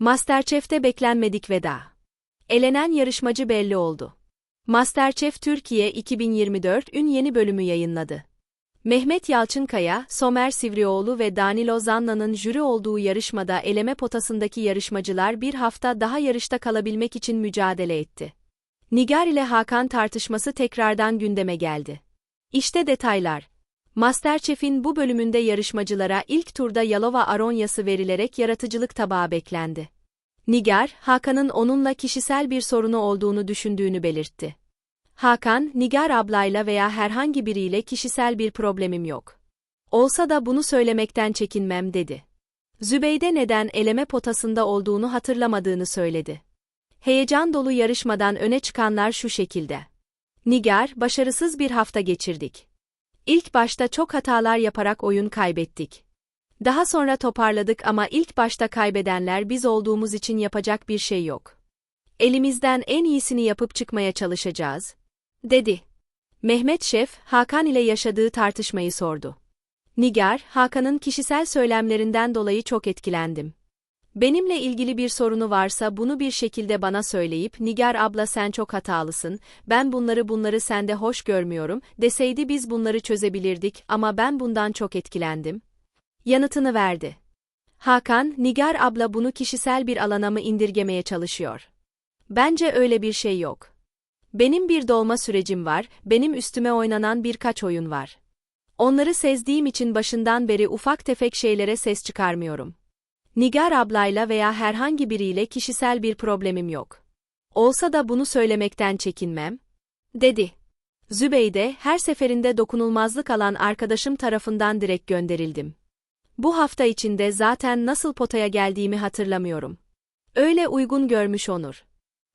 Masterchef'te beklenmedik veda. Elenen yarışmacı belli oldu. Masterchef Türkiye 2024 ün yeni bölümü yayınladı. Mehmet Yalçınkaya, Somer Sivrioğlu ve Danilo Zanna'nın jüri olduğu yarışmada eleme potasındaki yarışmacılar bir hafta daha yarışta kalabilmek için mücadele etti. Nigar ile Hakan tartışması tekrardan gündeme geldi. İşte detaylar. Masterchef'in bu bölümünde yarışmacılara ilk turda Yalova Aronyası verilerek yaratıcılık tabağı beklendi. Nigar, Hakan'ın onunla kişisel bir sorunu olduğunu düşündüğünü belirtti. Hakan, Nigar ablayla veya herhangi biriyle kişisel bir problemim yok. Olsa da bunu söylemekten çekinmem dedi. Zübeyde neden eleme potasında olduğunu hatırlamadığını söyledi. Heyecan dolu yarışmadan öne çıkanlar şu şekilde. Nigar, başarısız bir hafta geçirdik. İlk başta çok hatalar yaparak oyun kaybettik. Daha sonra toparladık ama ilk başta kaybedenler biz olduğumuz için yapacak bir şey yok. Elimizden en iyisini yapıp çıkmaya çalışacağız, dedi. Mehmet Şef, Hakan ile yaşadığı tartışmayı sordu. Nigar, Hakan'ın kişisel söylemlerinden dolayı çok etkilendim. Benimle ilgili bir sorunu varsa bunu bir şekilde bana söyleyip Nigar abla sen çok hatalısın, ben bunları bunları sende hoş görmüyorum, deseydi biz bunları çözebilirdik ama ben bundan çok etkilendim. Yanıtını verdi. Hakan, Nigar abla bunu kişisel bir alana mı indirgemeye çalışıyor? Bence öyle bir şey yok. Benim bir dolma sürecim var, benim üstüme oynanan birkaç oyun var. Onları sezdiğim için başından beri ufak tefek şeylere ses çıkarmıyorum. Nigar ablayla veya herhangi biriyle kişisel bir problemim yok. Olsa da bunu söylemekten çekinmem, dedi. Zübeyde, her seferinde dokunulmazlık alan arkadaşım tarafından direkt gönderildim. Bu hafta içinde zaten nasıl potaya geldiğimi hatırlamıyorum. Öyle uygun görmüş Onur.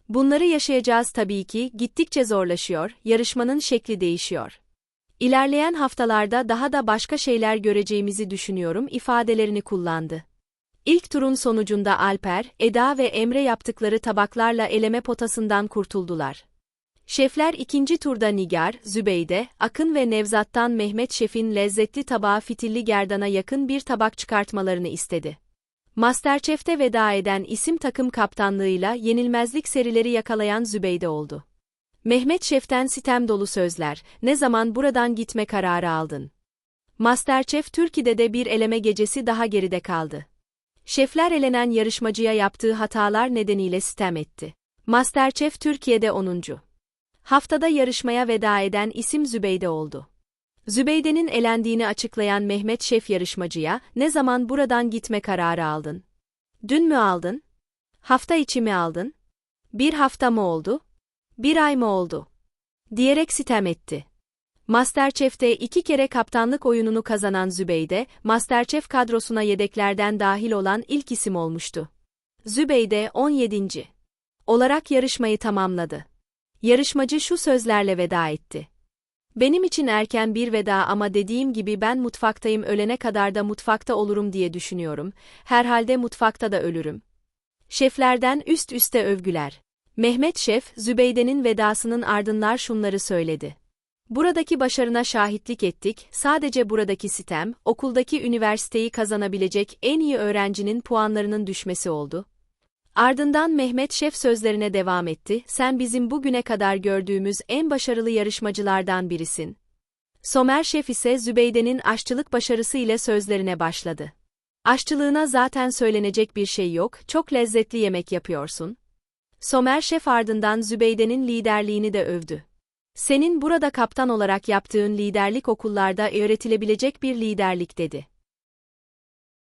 Bunları yaşayacağız tabii ki, gittikçe zorlaşıyor, yarışmanın şekli değişiyor. İlerleyen haftalarda daha da başka şeyler göreceğimizi düşünüyorum ifadelerini kullandı. İlk turun sonucunda Alper, Eda ve Emre yaptıkları tabaklarla eleme potasından kurtuldular. Şefler ikinci turda Nigar, Zübeyde, Akın ve Nevzat'tan Mehmet Şef'in lezzetli tabağı fitilli gerdana yakın bir tabak çıkartmalarını istedi. Masterchef'te veda eden isim takım kaptanlığıyla yenilmezlik serileri yakalayan Zübeyde oldu. Mehmet Şef'ten sitem dolu sözler, ne zaman buradan gitme kararı aldın? Masterchef Türkiye'de de bir eleme gecesi daha geride kaldı. Şefler elenen yarışmacıya yaptığı hatalar nedeniyle sitem etti. Masterchef Türkiye'de 10. Haftada yarışmaya veda eden isim Zübeyde oldu. Zübeyde'nin elendiğini açıklayan Mehmet Şef yarışmacıya, ne zaman buradan gitme kararı aldın? Dün mü aldın? Hafta içi mi aldın? Bir hafta mı oldu? Bir ay mı oldu? Diyerek sitem etti. Masterchef'te iki kere kaptanlık oyununu kazanan Zübeyde, Masterchef kadrosuna yedeklerden dahil olan ilk isim olmuştu. Zübeyde 17. olarak yarışmayı tamamladı. Yarışmacı şu sözlerle veda etti. Benim için erken bir veda ama dediğim gibi ben mutfaktayım ölene kadar da mutfakta olurum diye düşünüyorum, herhalde mutfakta da ölürüm. Şeflerden üst üste övgüler. Mehmet Şef, Zübeyde'nin vedasının ardından şunları söyledi. Buradaki başarına şahitlik ettik, sadece buradaki sitem, okuldaki üniversiteyi kazanabilecek en iyi öğrencinin puanlarının düşmesi oldu. Ardından Mehmet Şef sözlerine devam etti, sen bizim bugüne kadar gördüğümüz en başarılı yarışmacılardan birisin. Somer Şef ise Zübeyde'nin aşçılık başarısı ile sözlerine başladı. Aşçılığına zaten söylenecek bir şey yok, çok lezzetli yemek yapıyorsun. Somer Şef ardından Zübeyde'nin liderliğini de övdü. Senin burada kaptan olarak yaptığın liderlik okullarda öğretilebilecek bir liderlik dedi.